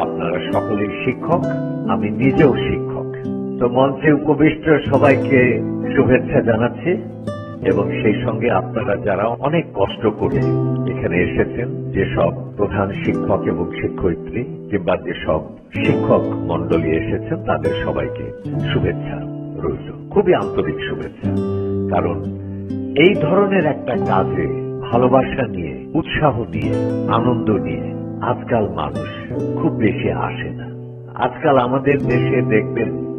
আপনারা সকলেই শিক্ষক, আমি নিজেও শিক্ষক। তো মঞ্চে উপবিষ্ট সবাইকে শুভেচ্ছা জানাচ্ছি এবং সেই সঙ্গে আপনারা যারা অনেক কষ্ট করে এখানে এসেছেন যেসব প্রধান শিক্ষক এবং শিক্ষয়িত্রী কিংবা যেসব শিক্ষক মন্ডলী এসেছেন, তাদের সবাইকে শুভেচ্ছা রইল। খুবই আন্তরিক শুভেচ্ছা। কারণ এই ধরনের একটা কাজে ভালোবাসা নিয়ে, উৎসাহ দিয়ে আনন্দ নিয়ে আজকাল মানুষ খুব বেশি আসে না। আজকাল আমাদের দেশে দেখবেন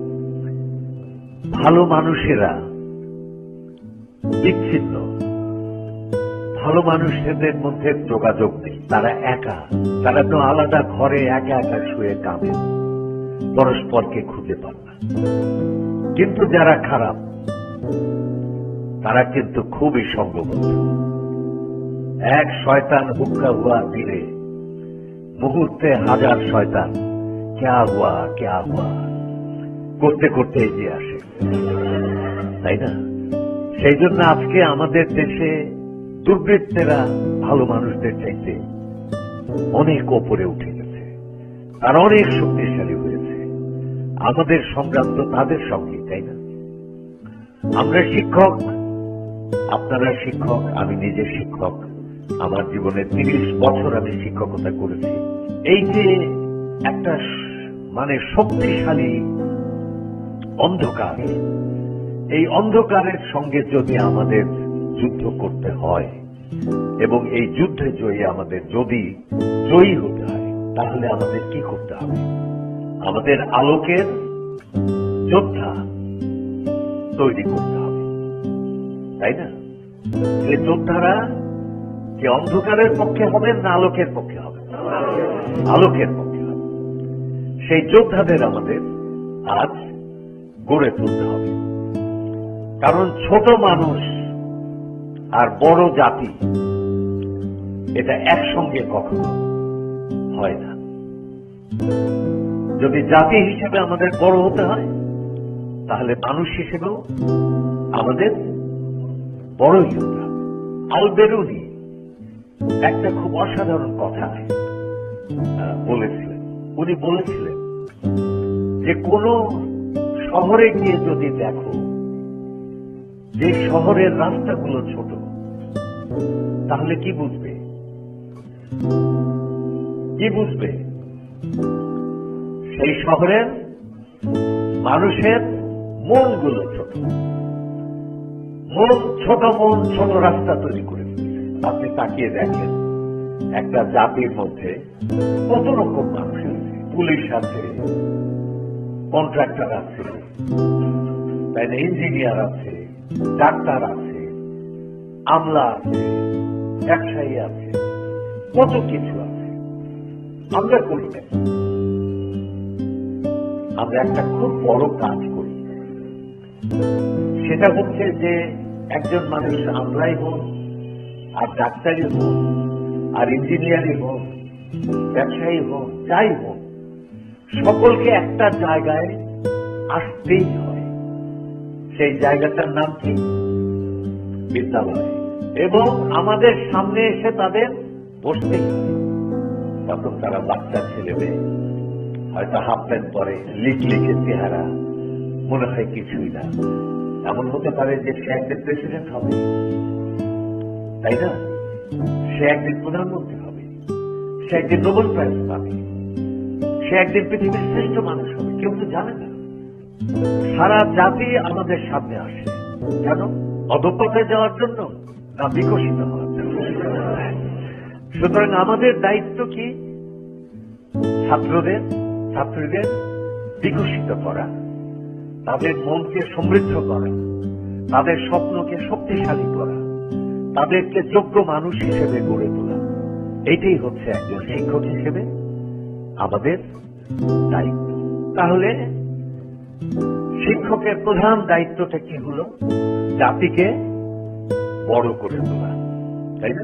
ভালো মানুষেরা বিচ্ছিন্ন। ভালো মানুষদের মধ্যে যোগাযোগ নেই। তারা একা। তারা তো আলাদা ঘরে একা একা শুয়ে কামে পরস্পরকে খুঁজে পান না। কিন্তু যারা খারাপ, তারা কিন্তু খুবই সঙ্গবদ্ধ। এক শয়তান হুক্কা হুয়া দিলে মুহূর্তে হাজার শয়তান। ক্যা হুয়া ক্যা হুয়া। করতে করতে এগিয়ে আসে। তাই না? সেই জন্য আজকে আমাদের দেশে দুর্বৃত্তেরা ভালো মানুষদের চাইতে অনেক ওপরে উঠে গেছে তারা অনেক শক্তিশালী হয়েছে। আমাদের সংগ্রাম তো তাদের সঙ্গে, তাই না? আমরা শিক্ষক, আপনারা শিক্ষক, আমি নিজে শিক্ষক। আমার জীবনে তিরিশ বছর আমি শিক্ষকতা করেছি। এই যে একটা মানে শক্তিশালী অন্ধকার, এই অন্ধকারের সঙ্গে যদি আমাদের যুদ্ধ করতে হয় এবং এই যুদ্ধে জয়ী আমাদের যদি জয়ী হতে হয়, তাহলে আমাদের কি করতে হবে? আমাদের আলোকের যোদ্ধা তৈরি করতে হবে। তাই না? যে যোদ্ধারা যে অন্ধকারের পক্ষে হবেন না আলোকের পক্ষে হবেন। আলোকের পক্ষে সেই যোদ্ধাদের আমাদের আজ গড়ে তুলতে হবে। কারণ ছোট মানুষ আর বড় জাতি, এটা একসঙ্গে কখনো হয় না। যদি জাতি হিসেবে আমাদের বড় হতে হয়, তাহলে মানুষ হিসেবেও আমাদের বড়ই হতে হবে। আল বেরুনি একটা খুব অসাধারণ কথা বলেছিলেন। উনি বলেছিলেন যে, কোন শহরে গিয়ে যদি দেখো যে শহরের রাস্তাগুলো ছোট, তাহলে কি বুঝবে? কি বুঝবে? সেই শহরের মানুষের মনগুলো ছোট। মন ছোট মন ছোট রাস্তা তৈরি করে আপনি তাকিয়ে দেখেন। একটা জাতির মধ্যে কত রকম মানুষ আছে? পুলিশ আছে কন্ট্রাক্টর আছে তাই ইঞ্জিনিয়ার আছে, ডাক্তার আছে, আমলা আছে, ব্যবসায়ী আছে, কত কিছু আছে। আমরা করি আমরা একটা খুব বড় কাজ করি। সেটা হচ্ছে যে একজন মানুষ আমলাই হোক আর ডাক্তারই হোক আর ইঞ্জিনিয়ারই হোক, ব্যবসায়ী হোক, যাই হোক, সকলকে একটা জায়গায় আসতেই হয়। সেই জায়গাটার নাম কি? বিদ্যালয়। এবং আমাদের সামনে এসে তাদের বসতেই হয়। তখন তারা বাচ্চা, ছেলে মেয়ে, হয়তো হাফ প্যান্ট পরে লিখ লিখে চেহারা, মনে হয় কিছুই না। এমন হতে পারে যে সে একদিন প্রেসিডেন্ট হবে। তাই না? সে একদিন প্রধানমন্ত্রী হবে। সে একদিন নোবেল প্রাইজ পাবে। সে একদিন পৃথিবীর শ্রেষ্ঠ মানুষ হবে। কেউ তো জানে না। সারা জাতি আমাদের সামনে আসে। কেন? অধপথে যাওয়ার জন্য না বিকশিত হওয়ার জন্য। সুতরাং আমাদের দায়িত্ব কি? ছাত্রদের, ছাত্রীদের বিকশিত করা। তাদের মনকে সমৃদ্ধ করা। তাদের স্বপ্নকে শক্তিশালী করা। তাদেরকে যোগ্য মানুষ হিসেবে গড়ে তোলা। এটাই হচ্ছে একজন শিক্ষক হিসেবে আমাদের দায়িত্ব। তাহলে শিক্ষকের প্রধান দায়িত্বটা কি হলো? জাতিকে বড় করে তোলা, তাই না?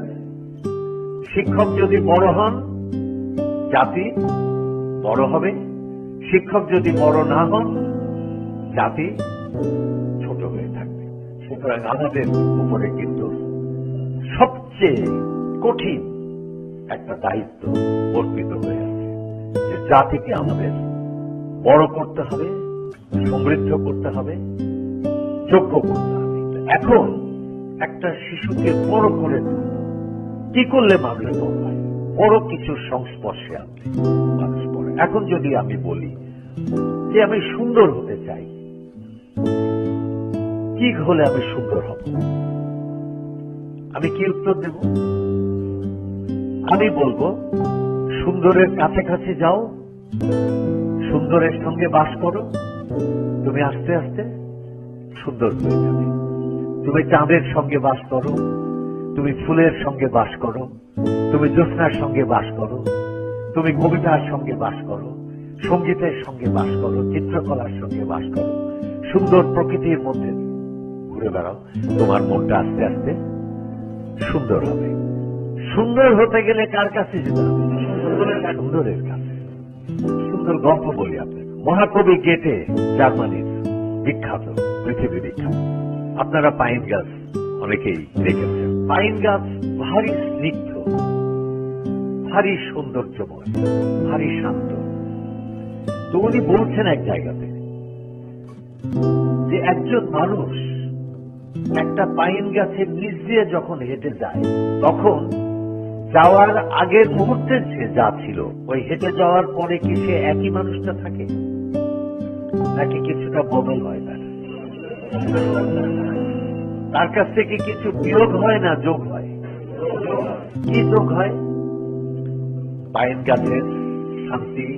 শিক্ষক যদি বড় হন, জাতি বড় হবে। শিক্ষক যদি বড় না হন, জাতি ছোট হয়ে থাকবে। সুতরাং আমাদের উপরে কিন্তু সবচেয়ে কঠিন একটা দায়িত্ব অর্পিত হয়ে আছে। যে জাতিকে আমাদের বড় করতে হবে, সমৃদ্ধ করতে হবে, যোগ্য করতে হবে। এখন একটা শিশুকে বড় করে কি করলে মানুষ বড় হয়? বড় কিছু সংস্পর্শে আনলে মানুষ বড়। এখন যদি আমি বলি যে আমি সুন্দর হতে চাই, কি হলে আমি সুন্দর হব? আমি কি উত্তর দেব? আমি বলব, সুন্দরের কাছে কাছে যাও, সুন্দরের সঙ্গে বাস করো, তুমি আস্তে আস্তে সুন্দর হয়ে যাবে। তুমি চাঁদের সঙ্গে বাস করো, তুমি ফুলের সঙ্গে বাস করো, তুমি জ্যোৎস্নার সঙ্গে বাস করো, তুমি কবিতার সঙ্গে বাস করো, সঙ্গীতের সঙ্গে বাস করো, চিত্রকলার সঙ্গে বাস করো, সুন্দর প্রকৃতির মধ্যে ঘুরে বেড়াও। তোমার মনটা আস্তে আস্তে সুন্দর হবে। সুন্দর হতে গেলে কার কাছে যেতে হবে? সুন্দরের কাছে। সুন্দর গল্প বলি আপনাকে। মহাকবি গেটে জার্মানির বিখ্যাত পৃথিবী বিখ্যাত। আপনারা পাইন গাছ অনেকেই দেখেছেন। পাইন গাছ ভারী স্নিগ্ধ, ভারী সৌন্দর্যময়, ভারী শান্ত। তো উনি বলছেন এক জায়গাতে যে একজন মানুষ একটা পাইন গাছের নিচ দিয়ে যখন হেঁটে যায়, তখন যাওয়ার আগের মুহূর্তে সে যা ছিল, ওই হেঁটে যাওয়ার পরে কি সে একই মানুষটা থাকে? নাকি কিছুটা বদল হয় না তার কাছ থেকে কিছু বিয়োগ হয় না যোগ হয়? কি যোগ হয়? পাইন গাছের শান্তি,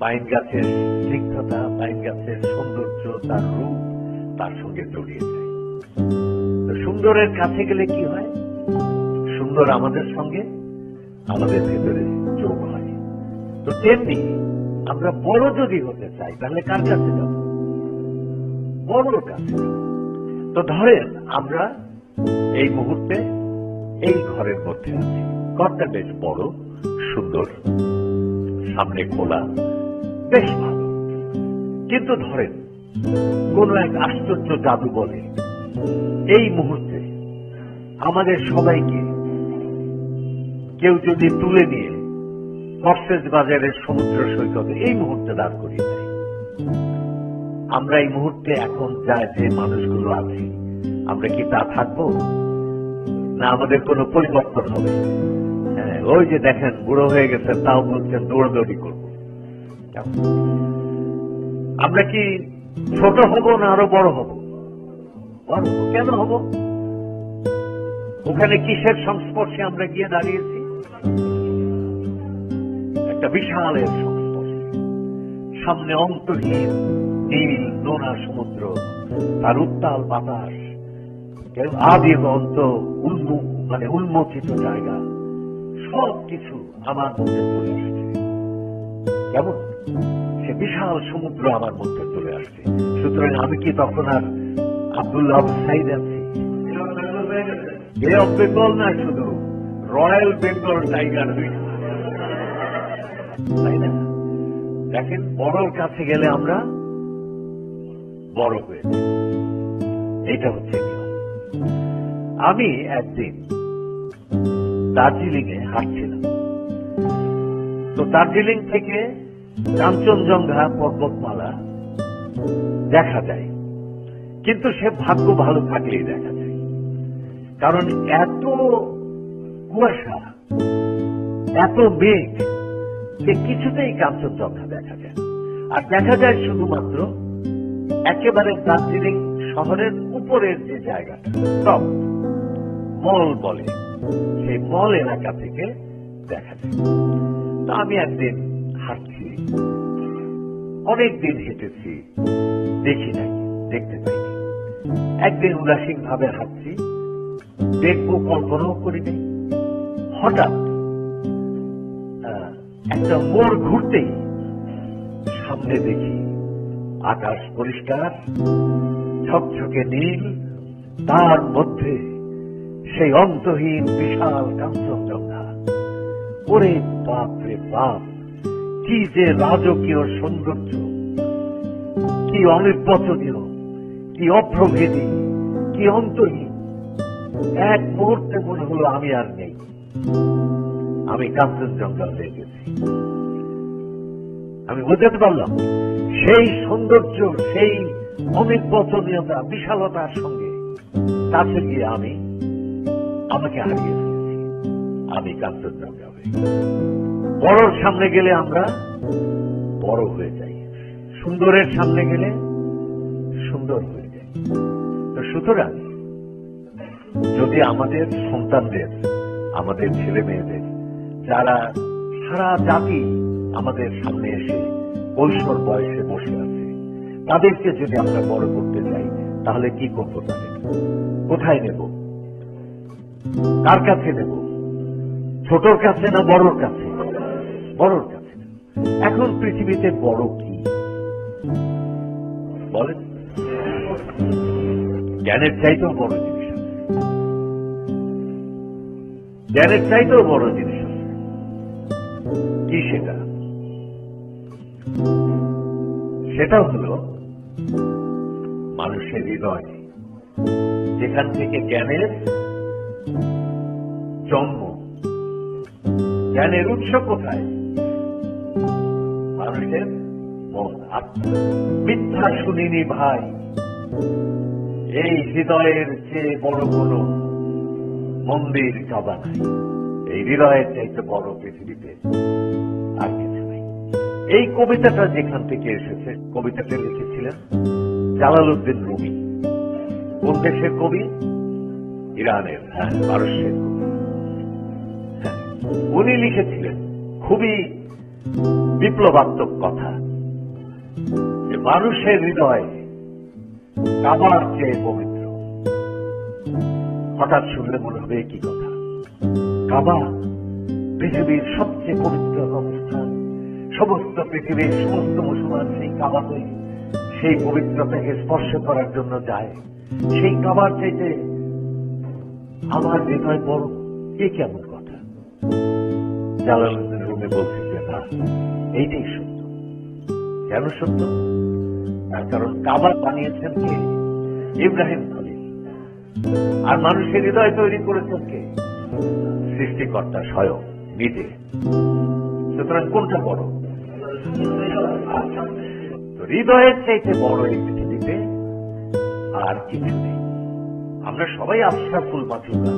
পাইন গাছের স্নিগ্ধতা, পাইন গাছের সৌন্দর্য, তার রূপ, তার সঙ্গে জড়িয়ে যায়। সুন্দরের কাছে গেলে কি হয়? সুন্দর আমাদের সঙ্গে, আমাদের ভেতরে যোগ হয়। তো তেমনি আমরা বড় যদি হতে চাই, তাহলে কার কাছে যাব? বড়র কাছে তো ধরেন আমরা এই মুহূর্তে এই ঘরের মধ্যে আছি। ঘরটা বেশ বড়, সুন্দর, সামনে খোলা, বেশ ভালো। কিন্তু ধরেন, কোন এক আশ্চর্য জাদু বলে এই মুহূর্তে আমাদের সবাইকে কেউ যদি তুলে নিয়ে কক্সেস বাজারের সমুদ্র সৈকতে এই মুহূর্তে দাঁড় করিয়ে দেয় আমরা এই মুহূর্তে এখন যা যে মানুষগুলো আছি, আমরা কি তা থাকব না আমাদের কোনো পরিবর্তন হবে হ্যাঁ ওই যে দেখেন, বুড়ো হয়ে গেছে, তাও বলছেন দৌড়দৌড়ি করব? আমরা কি ছোট হব না আরও বড় হব। কেন হব? ওখানে কিসের সংস্পর্শে আমরা গিয়ে দাঁড়িয়েছি? একটা বিশালের সংস্পর্শে। সামনে অন্তহীন নীল নোনা সমুদ্র, তার উত্তাল বাতাস আদি অন্ত উন্মুখ মানে উন্মোচিত জায়গা। সব কিছু আমার মধ্যে চলে আসছে। কেমন? সে বিশাল সমুদ্র আমার মধ্যে চলে আসছে। সুতরাং আমি কি তখন আর আব্দুল্লাহ সাইদ আছি। অফ বেঙ্গল না শুধু, রয়্যাল বেঙ্গল টাইগার দেখেন, বড়র কাছে গেলে আমরা বড় হয়ে। এইটা হচ্ছে আমি একদিন দার্জিলিং এ হাঁটছিলাম। তো দার্জিলিং থেকে কাঞ্চনজঙ্ঘা পর্বতমালা দেখা যায়। কিন্তু সে ভাগ্য ভালো থাকলেই দেখা যায়। কারণ এত কুয়াশা, এত মেঘ যে কিছুতেই কাঞ্চনজঙ্ঘা দেখা যায়। আর দেখা যায় শুধুমাত্র একেবারে দার্জিলিং শহরের উপরের যে জায়গাটা, টপ, মল বলে। সেই মল এলাকা থেকে দেখা যায়। তো আমি একদিন হাঁটছি অনেক দিন হেঁটেছি, দেখি নাই, দেখতে পাইনি। একদিন উদাসীন ভাবে হাঁটছি। দেখব কল্পনাও করি নাই হঠাৎ একটা মোড় ঘুরতেই সামনে দেখি আকাশ পরিষ্কার, ঝকঝকে নীল, তার মধ্যে সেই অন্তহীন বিশাল কাঞ্চনজঙ্ঘা ওরে বাপ রে বাপ, কি যে রাজকীয় সৌন্দর্য, কি অনির্বচনীয়। কি অপ্রভেদী কি অন্তহীন? এক মুহূর্তে মনে হলো আমি আর নেই। আমি কাঞ্চনজঙ্ঘা হয়ে গেছি। আমি বোঝাতে পারলাম, সেই সৌন্দর্য, সেই অনির্বচনীয়তা বিশালতার সঙ্গে কাছে গিয়ে আমি, আমাকে হারিয়ে ফেলেছি। আমি কাঞ্চনজঙ্ঘা হয়ে। বড়র সামনে গেলে আমরা বড় হয়ে যাই। সুন্দরের সামনে গেলে সুন্দর হয়ে তো সুতরাং, যদি আমাদের সন্তানদের, আমাদের ছেলে মেয়েদের, যারা সারা জাতি আমাদের সামনে এসে কৈশোর বয়সে বসে আছে, তাদেরকে যদি আমরা বড় করতে চাই, তাহলে কি করব তাদের? কোথায় নেব? কার কাছে নেব? ছোটর কাছে না বড়র কাছে? বড়র কাছে। এখন পৃথিবীতে বড় কি? বলেন। জ্ঞানের চাইতেও বড় জিনিস আছে। জ্ঞানের চাইতেও বড় জিনিস আছে। কি সেটা? সেটা হলো মানুষের হৃদয়, যেখান থেকে জ্ঞানের জন্ম, জ্ঞানের উৎস কোথায়? মানুষের মন, আত্মা। মিথ্যা শুনিনি ভাই। এই হৃদয়ের চেয়ে বড় কোন মন্দির কাবা নাই। এই হৃদয়ের চাইতে বড় পৃথিবীতে আর কিছু নেই। এই কবিতাটা যেখান থেকে এসেছে কবিতাটা লিখেছিলেন জালালউদ্দিন রুমি। কোন দেশের কবি? ইরানের হ্যাঁ পারস্যের হ্যাঁ, উনি লিখেছিলেন খুবই বিপ্লবাত্মক কথা যে মানুষের হৃদয় কাবার চেয়ে পবিত্র? হঠাৎ শুনলে মনে হবে কি কথা। কাবা পৃথিবীর সবচেয়ে পবিত্র অবস্থান সমস্ত পৃথিবীর সমস্ত মুসলমান সেই কাবাতে সেই পবিত্রতাকে স্পর্শ করার জন্য যায়। সেই কাবার চাইতে আমার হৃদয় বড়, এ কেমন কথা? জালালুদ্দিন রুমে বলছে যে না এইটাই সত্য। কেন সত্য? তার কারণ কাবা বানিয়েছেন কে? ইব্রাহিম খলিল। আর মানুষের হৃদয় তৈরি করেছেন কে? সৃষ্টিকর্তা স্বয়ং, নিজে। সুতরাং কোনটা বড়? হৃদয়ের চাইতে বড় এই পৃথিবীতে আর কিছু নেই। আমরা সবাই আশরাফুল মাতুকা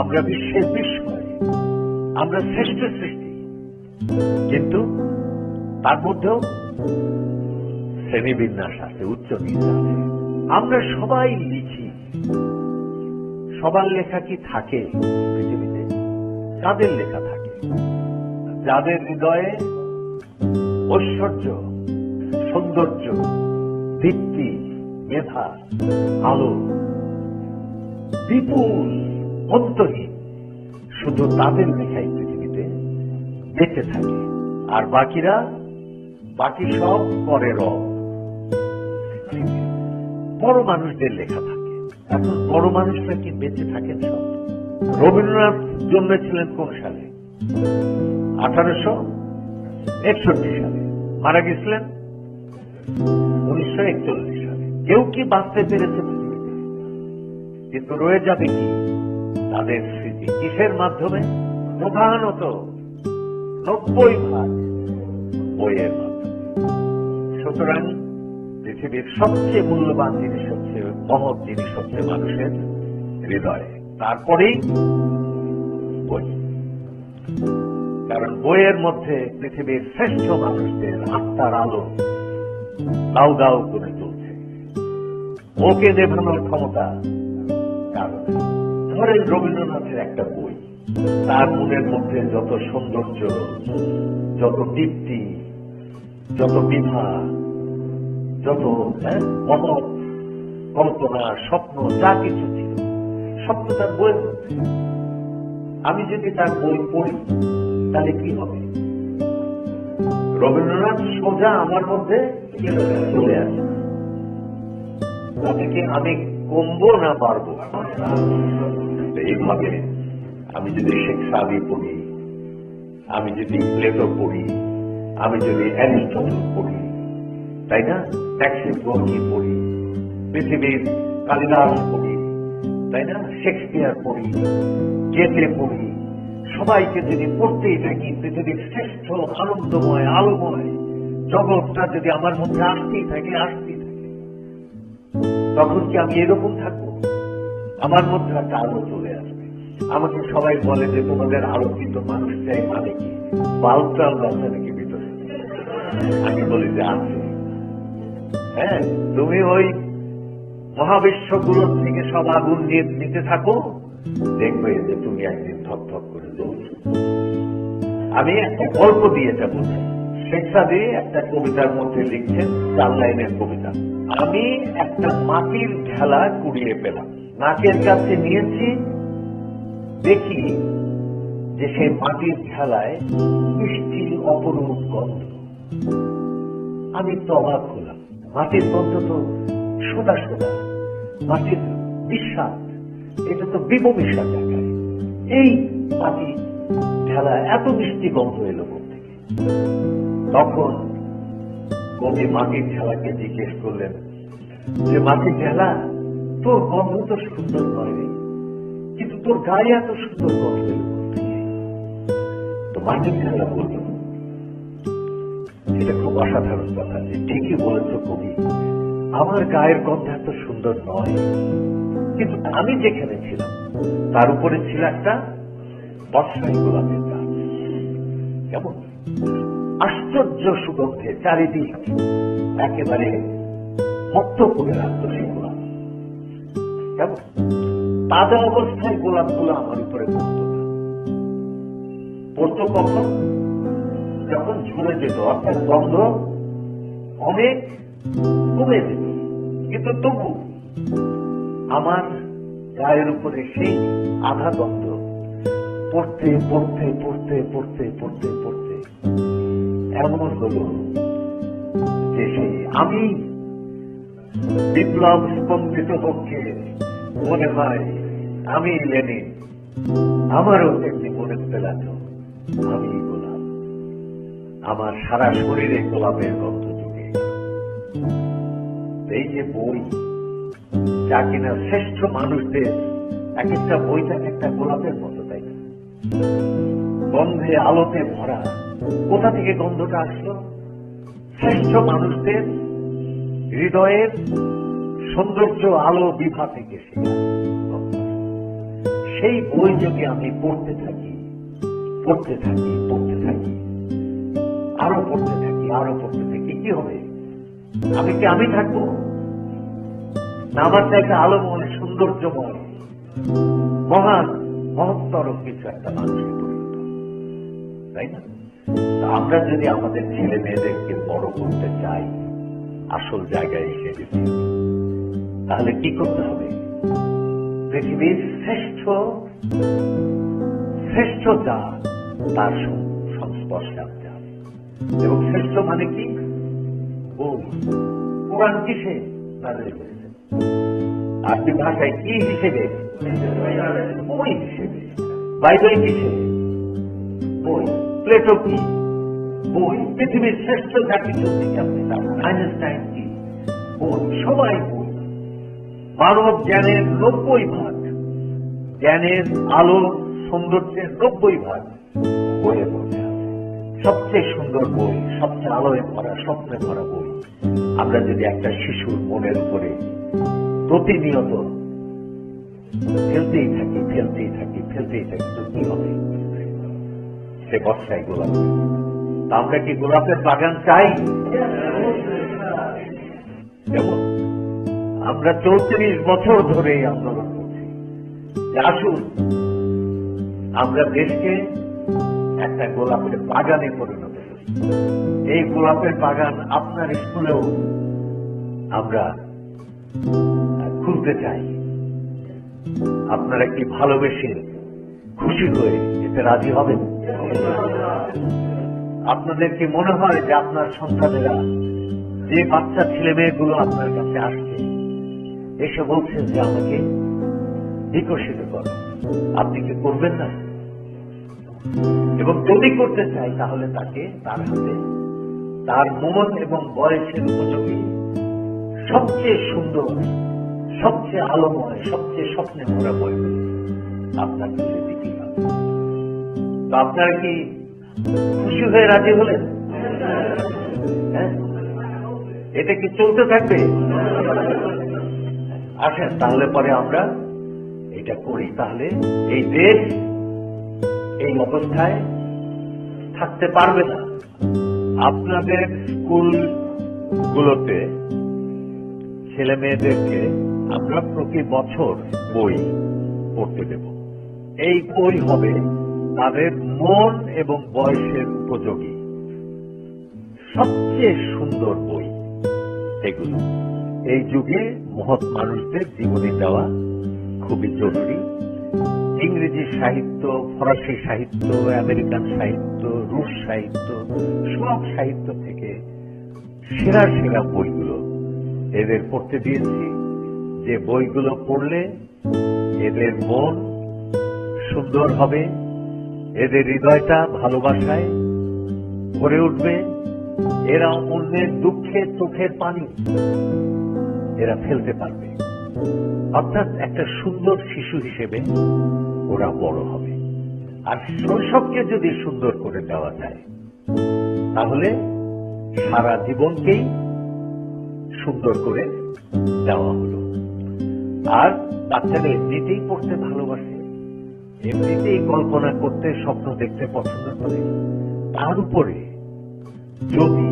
আমরা বিশ্বের বিস্ময়। আমরা শ্রেষ্ঠ সৃষ্টি। কিন্তু তার মধ্যেও শ্রেণীবিন্যাস আছে, উচ্চ আছে। আমরা সবাই লিখি। সবার লেখা কি থাকে পৃথিবীতে? কাদের লেখা থাকে। যাদের হৃদয়ে ঐশ্বর্য, সৌন্দর্য দীপ্তি মেধা, আলো, বিপুল অন্তহীন, শুধু তাদের লেখাই পৃথিবীতে বেঁচে থাকে। আর বাকিরা, বাকি সব করে রব। বড় মানুষদের লেখা থাকে। এখন বড় মানুষরা কি বেঁচে থাকেন সব? রবীন্দ্রনাথ জন্মেছিলেন কোন সালে? আঠারোশো একষট্টি সালে। মারা গেছিলেন উনিশশো একচল্লিশ সালে। কেউ কি বাঁচতে পেরেছে কিন্তু রয়ে যাবে কি? তাদের স্মৃতি কিসের মাধ্যমে? প্রধানত নব্বই ভাগ বইয়ের মাধ্যমে। সুতরাং পৃথিবীর সবচেয়ে মূল্যবান জিনিস হচ্ছে, মহৎ জিনিস হচ্ছে মানুষের হৃদয়। তারপরেই বই। কারণ বইয়ের মধ্যে পৃথিবীর শ্রেষ্ঠ মানুষদের আত্মার আলো দাউ দাউ করে চলছে। ওকে নেভানোর ক্ষমতা ধরেন রবীন্দ্রনাথের একটা বই। তার মনের মধ্যে যত সৌন্দর্য, যত দীপ্তি, যত বিভা যত হ্যাঁ, মহৎ কল্পনা স্বপ্ন যা কিছু ছিল স্বপ্ন তার মধ্যে আমি যদি তার বই পড়ি তাহলে কি হবে? রবীন্দ্রনাথ সোজা আমার মধ্যে চলে আসে। তাতে কি আমি কমবো না পারব এইভাবে আমি যদি শেখ সাদি পড়ি আমি যদি প্লেটো পড়ি আমি যদি অ্যারিস্টটল পড়ি তাই না? ট্যাক্সির গর্গি পড়ি পৃথিবীর কালিদাস পড়ি তাই না? শেক্সপিয়ার পড়ি গেতে পড়ি সবাইকে যদি পড়তেই থাকি, পৃথিবীর শ্রেষ্ঠ আনন্দময়, আলোময় জগৎটা যদি আমার মধ্যে আসতেই থাকে আসতেই থাকে, তখন কি আমি এরকম থাকব? আমার মধ্যে একটা আলো চলে আসবে। আমাকে সবাই বলে যে, তোমাদের আলোকিত মানুষ চাই মানে কি? বাল্ব টাল্ব নাকি ভিতরে আমি বলি যে আছে হ্যাঁ তুমি ওই মহাবিশ্বগুলোর থেকে সব আগুন নিয়ে নিতে থাকো। দেখবে যে তুমি একদিন থক থক করে জ্বলছো আমি একটা গল্প দিয়ে যাব। শেখ সাদি একটা কবিতার মধ্যে লিখছেন চার লাইনের কবিতা। আমি একটা মাটির ঢেলা কুড়িয়ে পেলাম। নাকের কাছে নিয়েছি। দেখি যে সেই মাটির ঢেলায় মিষ্টি অপরূপ গন্ধ। আমি তো অবাক হলাম মাটির গন্ধ তো সোদা সোদা, মাটির বিশ্বাস এটা তো বিবমিশা জায়গায় এই মাটি ঢেলা এত মিষ্টি গন্ধ এলো থেকে তখন কবি মাটির ঢেলাকে জিজ্ঞেস করলেন, যে মাটির ঢেলা, তোর গন্ধ তো সুন্দর নয় কিন্তু তোর গায়ে এত সুন্দর গন্ধ এলো? তো মাটির ঢেলা বলল এটা খুব অসাধারণ কথা। যে ঠিকই বলেছ কবি। আমার গায়ের গন্ধ এত সুন্দর নয়। কিন্তু আমি যেখানে ছিলাম, তার উপরে ছিল একটা বর্ষাই গোলাপের গাছ। কেমন? আশ্চর্য সুগন্ধে চারিদিক একেবারে মত্ত করে রাখতো সেই গোলাপ কেমন? তাজা অবস্থায় গোলাপগুলো আমার উপরে পড়তো না। পড়তো কখন? যখন ঝরে যেত অর্থাৎ গন্ধ অনেক কমে যেত। কিন্তু তবু আমার গায়ের উপরে সেই আধা গন্ধ পড়তে পড়তে পড়তে পড়তে পড়তে পড়তে এমন হলো যে সেই আমি বিপ্লব স্পন্দিত পক্ষে মনে হয় আমি লেনিন। আমারও তেমনি মনে পেলাম আমি গোলাপ আমার সারা শরীরে গোলাপের গন্ধ জুড়ে এই যে বই, যা কিনা শ্রেষ্ঠ মানুষদের এক একটা এক একটা গোলাপের মতো, তাই গন্ধে আলোতে ভরা, কোথা থেকে গন্ধটা আসলো? শ্রেষ্ঠ মানুষদের হৃদয়ের সৌন্দর্য আলো বিভা থেকে সেই বই যদি আমি পড়তে থাকি পড়তে থাকি পড়তে থাকি আরও পড়তে থাকি, আরও পড়তে থাকি, কি হবে? আমি কি আমি থাকব? না আমার চাইতে আলোময় সৌন্দর্যময়, মহান, মহত্তর কিছু একটা মানুষকে পরিণত। তাই না? আমরা যদি আমাদের ছেলে মেয়েদেরকে বড় করতে চাই, আসল জায়গায় এসে গেছি, তাহলে কি করতে হবে? পৃথিবীর শ্রেষ্ঠ শ্রেষ্ঠ যা, তার সংস্পর্শে এবং শ্রেষ্ঠ মানে কি? কোরআন কিসে? নাজিল আরবি ভাষায় কি হিসেবে? বই হিসেবে। বাইবেল কিসে? বই। প্লেটো কি? বই। পৃথিবীর শ্রেষ্ঠ যা কিছু আপনি আইনস্টাইন কি? বই। সবাই বই। মানব জ্ঞানের নব্বই ভাগ। জ্ঞানের আলো, সৌন্দর্যের নব্বই ভাগ বইয়ের মধ্যে সবচেয়ে সুন্দর বই, সবচেয়ে আলোয় ভরা স্বপ্নে ভরা বই। আমরা যদি একটা শিশুর মনের উপরে প্রতিনিয়ত ফেলতেই থাকি ফেলতেই থাকি ফেলতেই থাকি, তো কি হবে? সে বর্ষায় গোলাপ। তা আমরা কি গোলাপের বাগান চাই? যেমন আমরা চৌত্রিশ বছর ধরে আন্দোলন করছি। আসুন, আমরা দেশকে একটা গোলাপের বাগানে পরিণত এই গোলাপের বাগান আপনার স্কুলেও আমরা খুলতে চাই। আপনারা কি ভালোবেসে খুশি হয়ে এতে রাজি হবেন? আপনাদের কি মনে হয় যে আপনার সন্তানেরা যে বাচ্চা ছেলে মেয়েগুলো আপনার কাছে আসছে, এসে বলছেন যে আমাকে বিকশিত করো। আপনি কি করবেন না? এবং যদি করতে চাই, তাহলে তাকে তার হাতে, তার মন এবং বয়সের উপযোগী, সবচেয়ে সুন্দর, সবচেয়ে আলোময়, সবচেয়ে স্বপ্নে ভরা বইগুলো আপনার কাছে দিতে তো আপনারা কি খুশি হয়ে রাজি হলেন? হ্যাঁ? এটা কি চলতে থাকবে? আসেন, তাহলে পরে আমরা এটা করি। তাহলে এই দেশ এই অবস্থায় থাকতে পারবে না। আপনাদের স্কুলগুলোতে ছেলে মেয়েদেরকে আমরা প্রতি বছর বই পড়তে দেব। এই বই হবে তাদের মন এবং বয়সের উপযোগী। সবচেয়ে সুন্দর বই এগুলো। এই যুগে মহৎ মানুষদের জীবনে দেওয়া খুবই জরুরি। ইংরেজি সাহিত্য, ফরাসি সাহিত্য, আমেরিকান সাহিত্য, রুশ সাহিত্য সব সাহিত্য থেকে সেরা সেরা বইগুলো এদের পড়তে দিয়েছি। যে বইগুলো পড়লে এদের মন সুন্দর হবে, এদের হৃদয়টা ভালোবাসায় ভরে উঠবে, এরা অন্যের দুঃখে চোখের পানি এরা ফেলতে পারবে। অর্থাৎ একটা সুন্দর শিশু হিসেবে ওরা বড় হবে। আর শৈশবকে যদি সুন্দর করে দেওয়া যায়, তাহলে সারা জীবনকেই সুন্দর করে দেওয়া হলো। আর বাচ্চারা এমনিতেই পড়তে ভালোবাসে, এমনিতেই কল্পনা করতে, স্বপ্ন দেখতে পছন্দ করে। তার উপরে যদি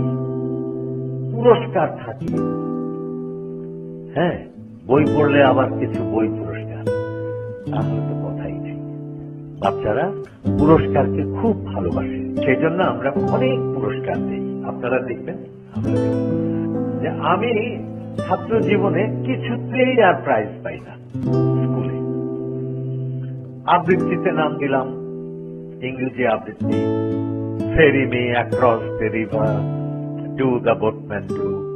পুরস্কার থাকে হ্যাঁ বই পড়লে আবার কিছু বই পুরস্কার। তাহলে তো কথাই নেই। বাচ্চারা পুরস্কারকে খুব ভালোবাসে। সেই জন্য আমরা অনেক পুরস্কার দিই। আপনারা দেখবেন? যে আমি ছাত্র জীবনে কিছুতেই আর প্রাইজ পাই না স্কুলে। আবৃত্তিতে নাম দিলাম। ইংরেজি আবৃত্তি। Ferry me across the river to the boatman to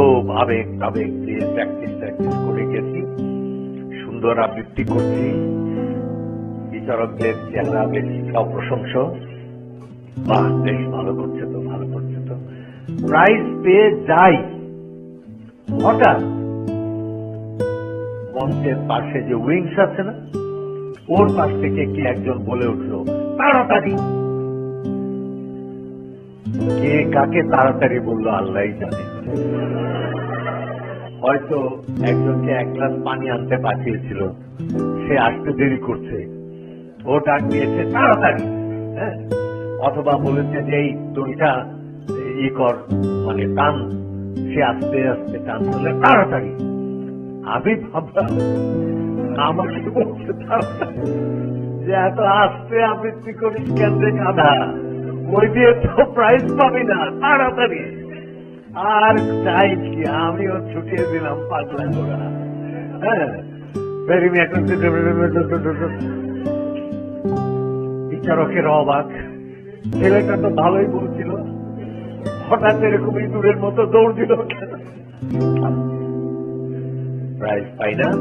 খুব আবেগ আবেগ দিয়ে প্র্যাকটিস প্র্যাকটিস করে গেছি। সুন্দর আবৃত্তি করছি। বিচারকদের চেহারা বেশ অপ্রশংস বাহ, বেশ ভালো করছে তো, ভালো করছে তো। প্রাইজ পেয়ে যাই। হঠাৎ মঞ্চের পাশে যে উইংস আছে না, ওর পাশ থেকে কি একজন বলে উঠল, তাড়াতাড়ি। কে কাকে তাড়াতাড়ি বলল আল্লাহ জানে। হয়তো একজনকে এক গ্লাস পানি আনতে পাঠিয়েছিল। সে আসতে দেরি করছে। ও ডাক দিয়েছে, তাড়াতাড়ি! হ্যাঁ? অথবা বলেছে যে, এই দড়িটা ই কর মানে টান। সে আস্তে আস্তে টান করলে তাড়াতাড়ি! আমি ভাবলাম আমাকে বলছে যে, এত আস্তে আবৃত্তি করিস কেন্দ্রে গাধা ওই দিয়ে তো প্রাইজ পাবি না, তাড়াতাড়ি! আর চাই কি? আমিও ছুটিয়ে দিলাম গোড়া হ্যাঁ বিচারকের অবাক। ছেলেটা তো ভালোই বলছিল। হঠাৎ এরকম ইঁদুরের মতো দৌড় দিল। প্রাইজ পাই না।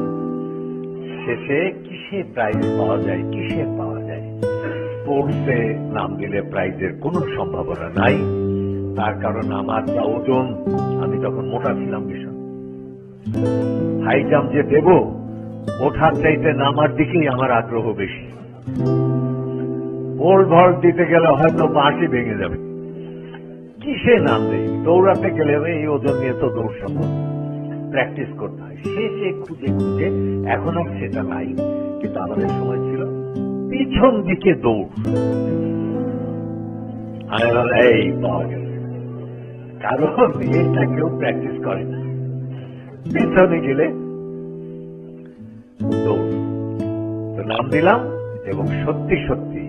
শেষে কিসে প্রাইজ পাওয়া যায়, কিসে পাওয়া যায়? স্পোর্টসে নাম দিলে প্রাইজের কোনো সম্ভাবনা নাই। তার কারণ আমার যা ওজন, আমি তখন মোটা ছিলাম ভীষণ। হাই জাম্প যে দেব, ওঠার চাইতে নামার দিকেই আমার আগ্রহ বেশি। পোল ভর দিতে গেলে হয়তো বাঁশি ভেঙে যাবে। কিসে নাম দেই দৌড়াতে গেলে এই ওজন নিয়ে তো দৌড় সম্ভব প্র্যাকটিস করতে হয়। সে সে খুঁজে খুঁজে এখন আর সেটা নাই। কিন্তু আমাদের সময় ছিল পিছন দিকে দৌড়। আমি এই পাওয়া গেছে কারণ এটা কেউ প্র্যাকটিস করে। না পিছনে গেলে তো নাম দিলাম এবং সত্যি সত্যি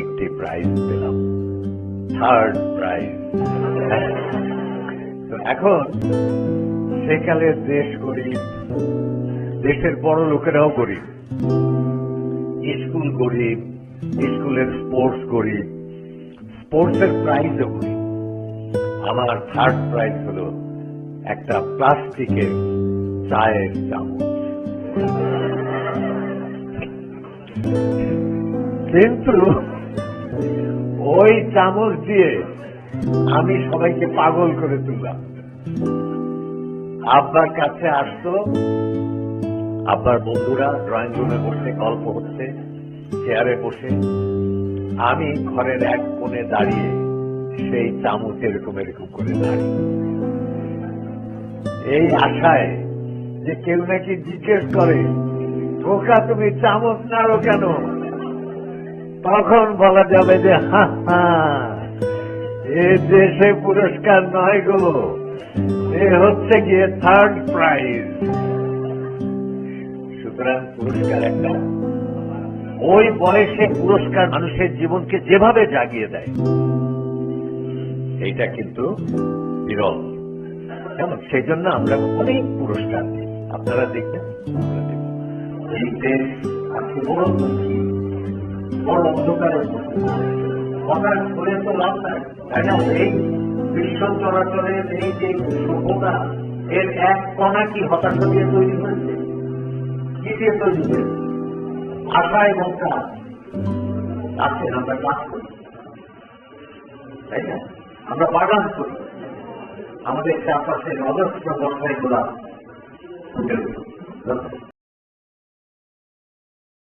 একটি প্রাইজ পেলাম। থার্ড প্রাইজ তো এখন সেকালের দেশ গরিব, দেশের বড় লোকেরাও গরিব। স্কুল গরিব, স্কুলের স্পোর্টস গরিব স্পোর্টসের প্রাইজও গরিব। আমার থার্ড প্রাইজ হলো একটা প্লাস্টিকের চায়ের চামচ। কিন্তু ওই চামচ দিয়ে আমি সবাইকে পাগল করে তুললাম। আব্বার কাছে আসতো আব্বার বন্ধুরা ড্রয়িং রুমে বসে, গল্প হচ্ছে চেয়ারে বসে, আমি ঘরের এক কোণে দাঁড়িয়ে সেই চামচ এরকম এরকম করে দাঁড়িয়ে এই আশায় যে কেউ নাকি জিজ্ঞেস করে, ধোকা তুমি চামচ নাড়ো কেন? তখন বলা যাবে যে, হা হা, এ দেশে পুরস্কার নয় গো, এ হচ্ছে গিয়ে থার্ড প্রাইজ সুতরাং পুরস্কার একটা, ওই বয়সে পুরস্কার মানুষের জীবনকে যেভাবে জাগিয়ে দেয় এইটা কিন্তু বিরল। কেমন সেই জন্য আমরা অনেক পুরস্কার দিই। আপনারা দেখবেন। এই দেশ বড় তো লাভ নাই। তাই না? এই বিশ্ব চলাচলের এই যে সভ্যতা, এর এক কণা কি হতাশা দিয়ে তৈরি হয়েছে? কি দিয়ে তৈরি হয়েছে? আশা এবং কাজ। আমরা কাজ করি। তাই না? আমরা বাগান করি আমাদের চারপাশের অজস্র বর্ষায় গোলাপ ফুটে।